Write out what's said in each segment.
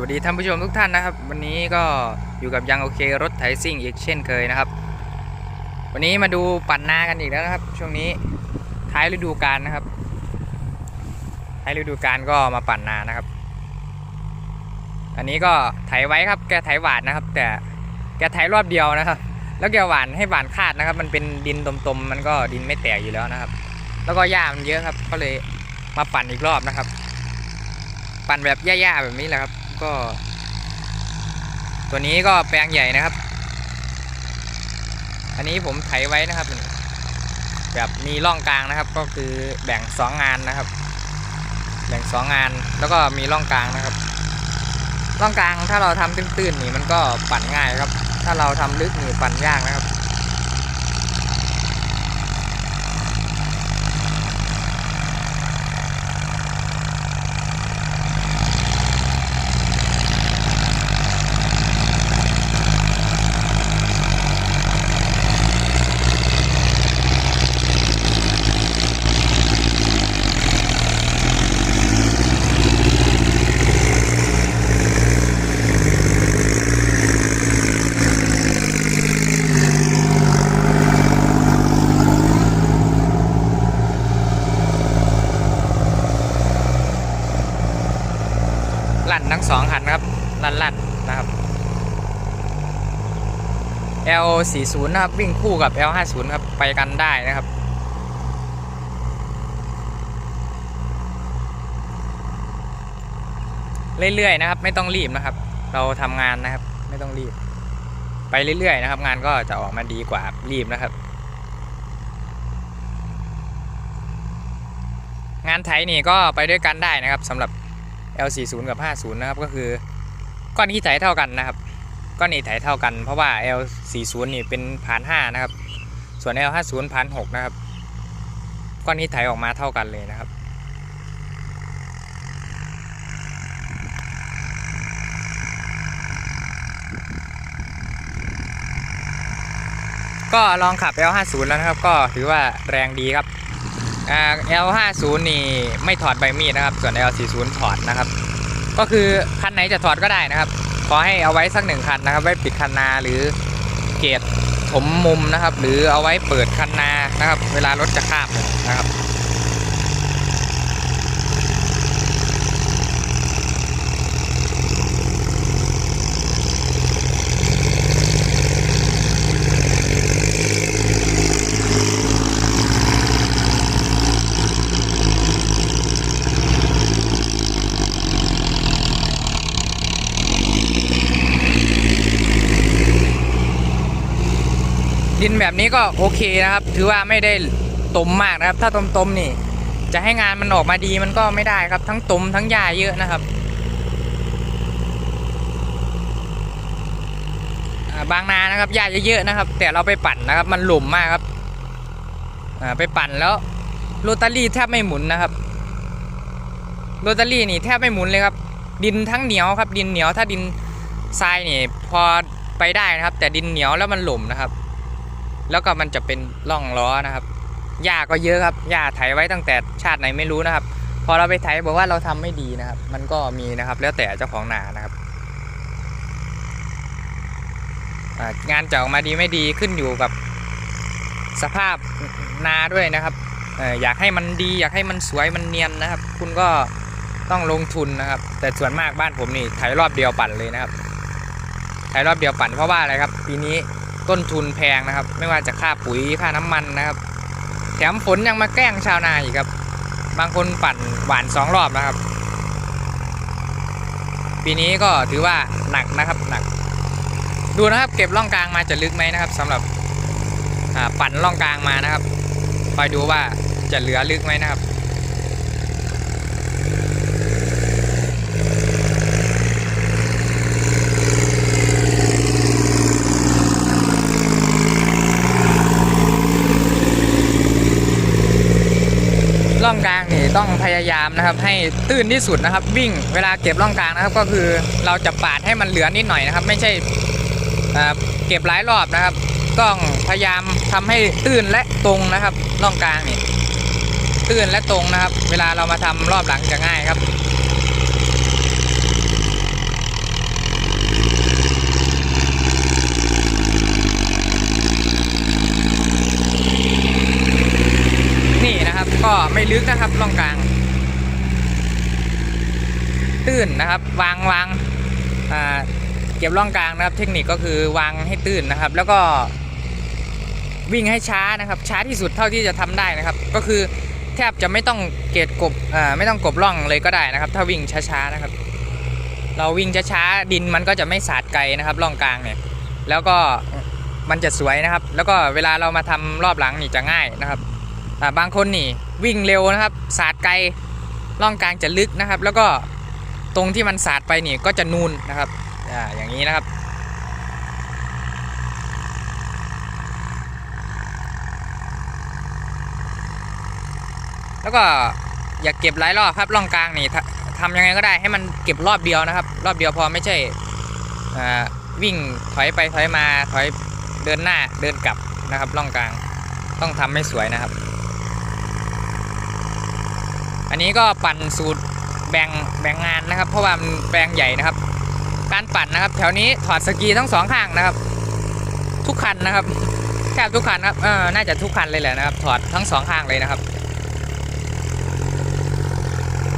สวัสดีท่านผู้ชมทุกท่านนะครับ วันนี้ก็อยู่กับยังโอเครถไถซิ่งอีกเช่นเคยนะครับ วันนี้มาดูปั่นนากันอีกแล้วนะครับ ช่วงนี้ท้ายฤดูกาลนะครับท้ายฤดูกาลก็มาปั่นนานะครับ อันนี้ก็ไถไว้ครับแกไถหวานนะครับ แต่แกไถรอบเดียวนะครับ แล้วแกหวานให้หวานคาดนะครับ มันเป็นดินตมๆมันก็ดินไม่แตกอยู่แล้วนะครับ แล้วก็หญ้ามันเยอะครับ ก็เลยมาปั่นอีกรอบนะครับ ปั่นแบบหญ้าๆแบบนี้แหละครับ ก็ ตัวนี้ก็แปลงใหญ่นะครับ อันนี้ผมไถไว้นะครับแบบมีร่องกลางนะครับ ก็คือแบ่งสองงานนะครับ แบ่งสองงานแล้วก็มีร่องกลางนะครับ ร่องกลางถ้าเราทำตื้นๆนี่มันก็ปั่นง่ายครับ ถ้าเราทำลึกนี่ปั่นยากนะครับ L40 นะครับ วิ่งคู่กับ L50 ครับ ไปกันได้นะครับ เรื่อยๆนะครับ ไม่ต้องรีบนะครับ เราทำงานนะครับ ไม่ต้องรีบ ไปเรื่อยๆนะครับ งานก็จะออกมาดีกว่ารีบนะครับ งานไถนี่ก็ไปด้วยกันได้นะครับสำหรับ L40 กับ 50 นะครับ ก็คือก้อนที่ไถเท่ากันนะครับ ก้อนนี้ไถเท่ากันเพราะว่า L40 นี่เป็นผ่าน5นะครับ ส่วน L50 ผ่าน6นะครับก้อนนี้ไถออกมาเท่ากันเลยนะครับก็ลองขับ L50 แล้วนะครับ ก็ถือว่าแรงดีครับ L50 นี่ไม่ถอดใบมีดนะครับ ส่วน L40 ถอดนะครับ ก็คือคันไหนจะถอดก็ได้นะครับ ขอให้เอาไว้สักหนึ่งคันนะครับ ไว้ปิดคันนาหรือเกตถมมุมนะครับ หรือเอาไว้เปิดคันนานะครับ เวลารถจะข้ามนะครับ ดินแบบนี้ก็โอเคนะครับ ถือว่าไม่ได้ตมมากนะครับ ถ้าตมๆนี่ จะให้งานมันออกมาดีมันก็ไม่ได้ครับ ทั้งตมทั้งหญ้าเยอะนะครับบางนานะครับหญ้าเยอะๆนะครับ แต่เราไปปั่นนะครับ มันหลุมมากครับไปปั่นแล้วโรตารี่แทบไม่หมุนนะครับโรตารี่นี่แทบไม่หมุนเลยครับ ดินทั้งเหนียวครับ ดินเหนียวถ้าดินทรายนี่พอไปได้นะครับ แต่ดินเหนียวแล้วมันหล่มนะครับ แล้วก็มันจะเป็นร่องล้อนะครับหญ้าก็เยอะครับหญ้าไถไว้ตั้งแต่ชาติไหนไม่รู้นะครับ พอเราไปไถบอกว่าเราทำไม่ดีนะครับ มันก็มีนะครับ แล้วแต่เจ้าของนานะครับงานจะออกมาดีไม่ดีขึ้นอยู่กับสภาพนาด้วยนะครับอยากให้มันดีอยากให้มันสวยมันเนียนนะครับ คุณก็ต้องลงทุนนะครับ แต่ส่วนมากบ้านผมนี่ไถรอบเดียวปั่นเลยนะครับไถรอบเดียวปั่นเพราะว่าอะไรครับ ปีนี้ ต้นทุนแพงนะครับ ไม่ว่าจะค่าปุ๋ยค่าน้ำมันนะครับ แถมฝนยังมาแกล้งชาวนาอีกครับ บางคนปั่นหวานสองรอบนะครับ ปีนี้ก็ถือว่าหนักนะครับหนัก ดูนะครับ เก็บร่องกลางมาจะลึกไหมนะครับสำหรับปั่นร่องกลางมานะครับคอยดูว่าจะเหลือลึกไหมนะครับ ร่องกลางนี่ ต้องพยายามนะครับ ให้ตื้นที่สุดนะครับ วิ่งเวลาเก็บร่องกลางนะครับ ก็คือเราจะปาดให้มันเหลือนิดหน่อยนะครับ ไม่ใช่เก็บหลายรอบนะครับ ต้องพยายามทำให้ตื้นและตรงนะครับร่องกลางนี่ตื้นและตรงนะครับ เวลาเรามาทำรอบหลังจะง่ายครับ ก็ไม่ลึกนะครับร่องกลาง ตื้นนะครับ วางวางเก็บร่องกลางนะครับ เทคนิคก็คือวางให้ตื้นนะครับ แล้วก็วิ่งให้ช้านะครับ ช้าที่สุดเท่าที่จะทำได้นะครับ ก็คือแทบจะไม่ต้องเกตกบไม่ต้องกบร่องเลยก็ได้นะครับ ถ้าวิ่งช้าๆนะครับ เราวิ่งช้าๆดินมันก็จะไม่สาดไกลนะครับร่องกลางเนี่ยแล้วก็มันจะสวยนะครับ แล้วก็เวลาเรามาทำรอบหลังนี่จะง่ายนะครับบางคนนี่ วิ่งเร็วนะครับ สาดไกลร่องกลางจะลึกนะครับ แล้วก็ตรงที่มันสาดไปนี่ก็จะนูนนะครับอ่าอย่างนี้นะครับ แล้วก็อย่าเก็บหลายรอบครับร่องกลางนี่ททำยังไงก็ได้ให้มันเก็บรอบเดียวนะครับ รอบเดียวพอไม่ใช่อ่าวิ่งถอยไปถอยมาถอยเดินหน้าเดินกลับนะครับร่องกลางต้องทำให้สวยนะครับ อันนี้ก็ปั่นสูตรแบ่งแบ่งงานนะครับ เพราะว่ามันแปลงใหญ่นะครับ การปั่นนะครับ แถวนี้ถอดสกีทั้งสองข้างนะครับ ทุกคันนะครับแทบทุกคันครับเออน่าจะทุกคันเลยแหละนะครับ ถอดทั้งสองข้างเลยนะครับ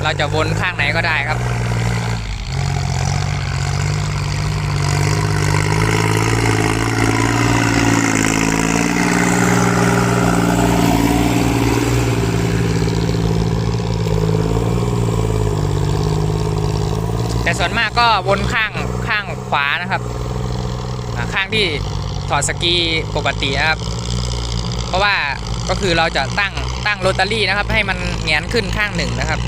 เราจะวนข้างไหนก็ได้ครับ แต่ส่วนมากก็วนข้างข้างขวานะครับข้างที่ถอดสกีปกตินะครับ เพราะว่าก็คือเราจะตั้งตั้งโรตารี่นะครับ ให้มันเงนขึ้นข้างหนึ่งนะครับ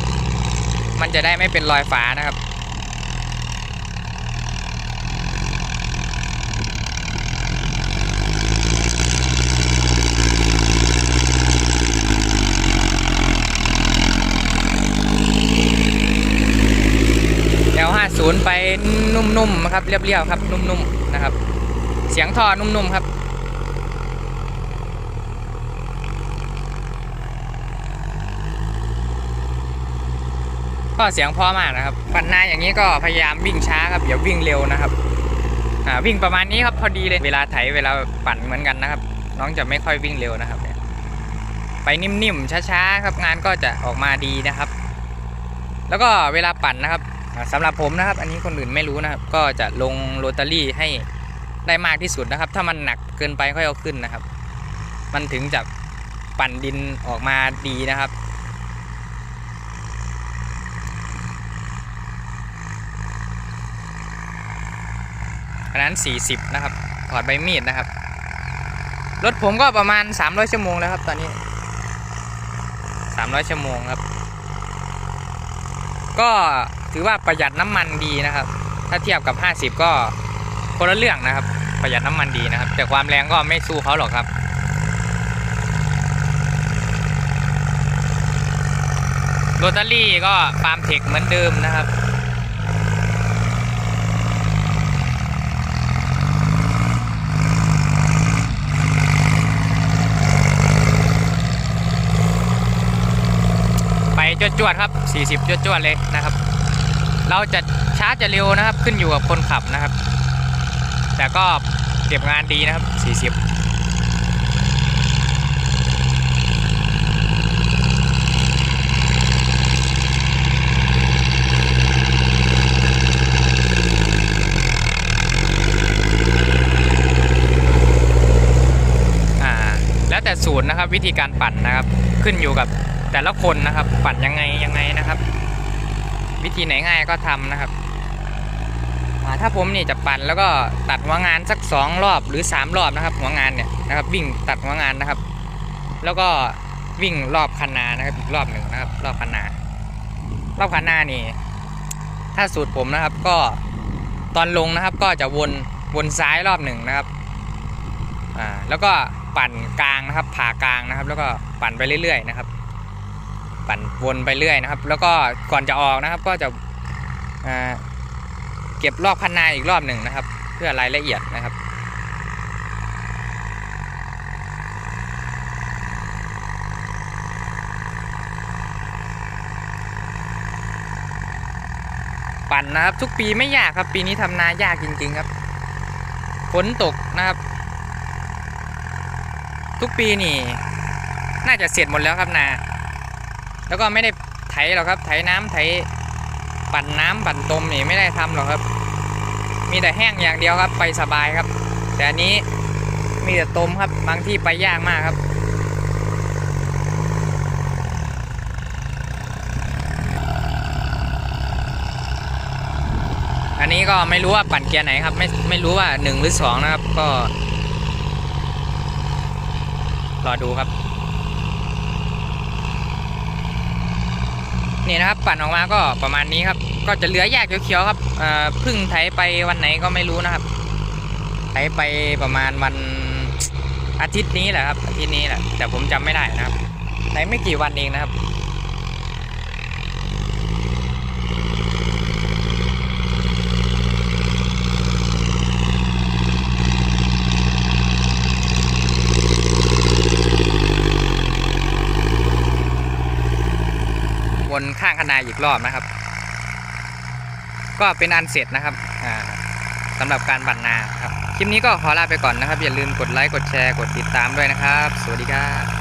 มันจะได้ไม่เป็นรอยฝานะครับ L50 ไปนุ่มๆนะครับ เรียบๆครับ นุ่มๆนะครับ เสียงท่อนุ่มๆครับก็เสียงพอมากนะครับปั่นนาอย่างนี้ก็พยายามวิ่งช้าครับอย่าวิ่งเร็วนะครับอ่าวิ่งประมาณนี้ครับพอดีเลยเวลาไถเวลาปั่นเหมือนกันนะครับ น้องจะไม่ค่อยวิ่งเร็วนะครับเนี่ยไปนิ่มๆช้าๆครับงานก็จะออกมาดีนะครับ แล้วก็เวลาปั่นนะครับ สำหรับผมนะครับ อันนี้คนอื่นไม่รู้นะครับ ก็จะลงโรตารี่ให้ได้มากที่สุดนะครับ ถ้ามันหนักเกินไปค่อยเอาขึ้นนะครับ มันถึงจะปั่นดินออกมาดีนะครับอันนั้น 40 นะครับ ถอดใบมีดนะครับ รถผมก็ประมาณ 300 ชั่วโมงแล้วครับ ตอนนี้ 300 ชั่วโมงครับ ก็ ถือว่าประหยัดน้ำมันดีนะครับ ถ้าเทียบกับ 50 ก็คนละเรื่องนะครับ ประหยัดน้ำมันดีนะครับ แต่ความแรงก็ไม่สู้เขาหรอกครับโรตารี่ก็ฟาร์มเทคเหมือนเดิมนะครับไปจวดๆครับ 40จวดๆเลยนะครับ เราจะช้าจะเร็วนะครับ ขึ้นอยู่กับคนขับนะครับ แต่ก็เก็บงานดีนะครับ 40อ่าแล้วแต่สูตรนะครับวิธีการปั่นนะครับ ขึ้นอยู่กับแต่ละคนนะครับ ปั่นยังไงยังไงนะครับ วิธีไหนง่ายก็ทำนะครับถ้าผมนี่จะปั่นแล้วก็ตัดหัวงานสักสองรอบหรือสามรอบนะครับ หัวงานเนี่ยนะครับ วิ่งตัดหัวงานนะครับ แล้วก็วิ่งรอบคันนานะครับอีกรอบหนึ่งนะครับ รอบคันนารอบคันนานี่ ถ้าสูตรผมนะครับก็ตอนลงนะครับก็จะวนวนซ้ายรอบหนึ่งนะครับอ่าแล้วก็ปั่นกลางนะครับผ่ากลางนะครับ แล้วก็ปั่นไปเรื่อยๆนะครับ ปั่นวนไปเรื่อยนะครับ แล้วก็ก่อนจะออกนะครับ ก็จะเก็บรอบคันนาอีกรอบหนึ่งนะครับ เพื่อรายละเอียดนะครับปั่นนะครับทุกปีไม่ยากครับ ปีนี้ทำนายากจริง ๆครับฝนตกนะครับ ทุกปีนี่ น่าจะเสร็จหมดแล้วครับนา แล้วก็ไม่ได้ไถหรอกครับ ไถน้ำไถปั่นน้ำปั่นตมนี่ไม่ได้ทำหรอกครับ มีแต่แห้งอย่างเดียวครับ ไปสบายครับ แต่อันนี้มีแต่ตมครับบางที่ไปยากมากครับอันนี้ก็ไม่รู้ว่าปั่นเกียร์ไหนครับ ไม่ไม่รู้ว่าหนึ่งหรือสองนะครับ ก็ รอดูครับ นี่นะครับปั่นออกมาก็ประมาณนี้ครับ ก็จะเหลือแยกเขียวๆครับพึ่งไถไปวันไหนก็ไม่รู้นะครับไถไปประมาณวันอาทิตย์นี้แหละครับอาทิตย์นี้แหละแต่ผมจำไม่ได้นะครับไถไม่กี่วันเองนะครับางคณาอีกรอบนะครับ ก็เป็นอันเสร็จนะครับอ่าสำหรับการบันนาครับ คลิปนี้ก็ขอลาไปก่อนนะครับ อย่าลืมกดไลค์ กดแชร์ กดติดตามด้วยนะครับ สวัสดีครับ